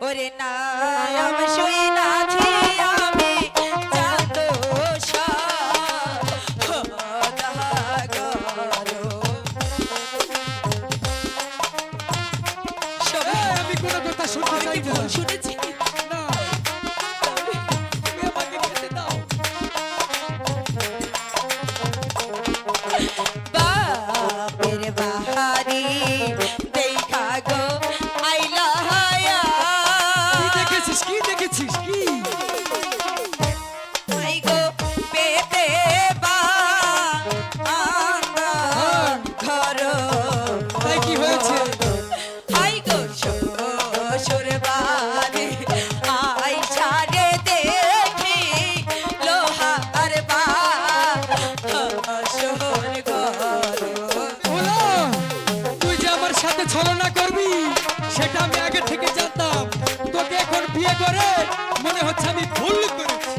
ওরে শুইনাছি আমি দেখেছিস কি দেখেছিস? কি? সেটা করে মনে হচ্ছে আমি ভুল করেছি।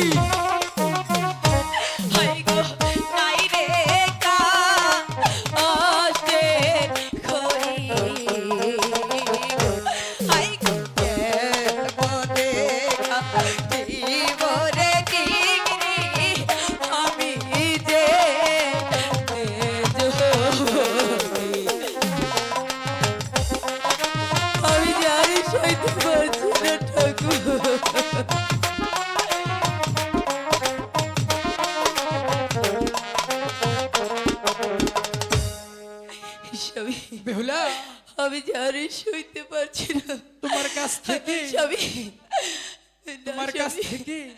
Hey! স্বামী। বেহুলা। আমি জানি সইতে পারছি না। তোমার কাছ থেকে স্বামী। তোমার কাছ থেকে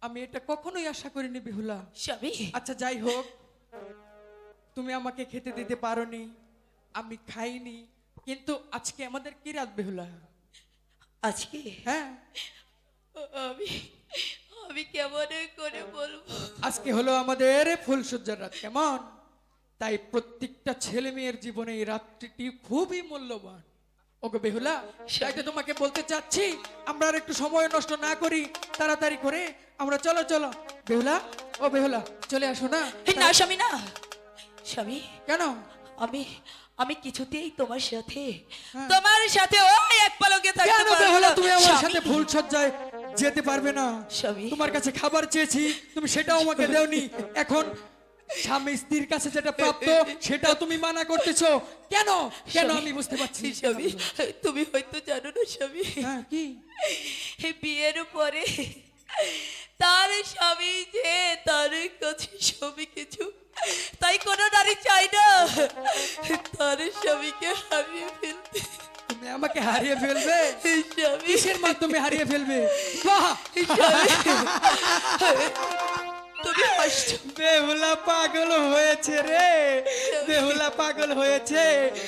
আমি এটা কখনোই আশা করিনি বেহুলা। স্বামী। আচ্ছা যাই হোক। তুমি আমাকে খেতে দিতে পারোনি। আমি খাইনি। কিন্তু আজকে আমাদের কি রাত বেহুলা? আজকে? হ্যাঁ। আমি আমি কেমন করে বলব? আজকে হলো আমাদের ফুলসজ্জার রাত কেমন? তাই প্রত্যেকটা ছেলে মেয়ের জীবনে এই রাত্রিটি খুবই মূল্যবান। ওগো বেহুলা তো তোমাকে বলতে চাচ্ছি আমরা আর একটু সময় নষ্ট না করি তাড়াতাড়ি করে আমরা চলো চলো। বেহুলা ও বেহুলা চলে আসো না? না স্বামী না। স্বামী কেন? আমি আমি কিছুতেই তোমার সাথে হ্যাঁ। তোমার সাথে ওই এক পালকে থাকতে পারব বেহুলা না। তুমি আমার সাথে ফুল সজ্জায় যেতে পারবে না। স্বামী। তোমার কাছে খাবার চেয়েছি তুমি সেটাও আমাকে দেওনি। এখন স্বামী স্ত্রীর কাছে যেটা প্রাপ্ত সেটাও তুমি মানা করতেছো। কেন? কেন আমি বুঝতে পারছি স্বামী তুমি হয়তো জানো না স্বামী। হ্যাঁ কি? বিয়ের পরে তার স্বামী যে তার কাছে সবই কিছু তাই কোনো নারী চাই না। তার স্বামীকে হারিয়ে ফেলতে। তুমি আমাকে হারিয়ে ফেলবে? কিসের মাধ্যমে হারিয়ে ফেলবে? বাহ! হাসছো বেহুলা পাগল হয়েছে রে। বেহুলা পাগল হয়েছে।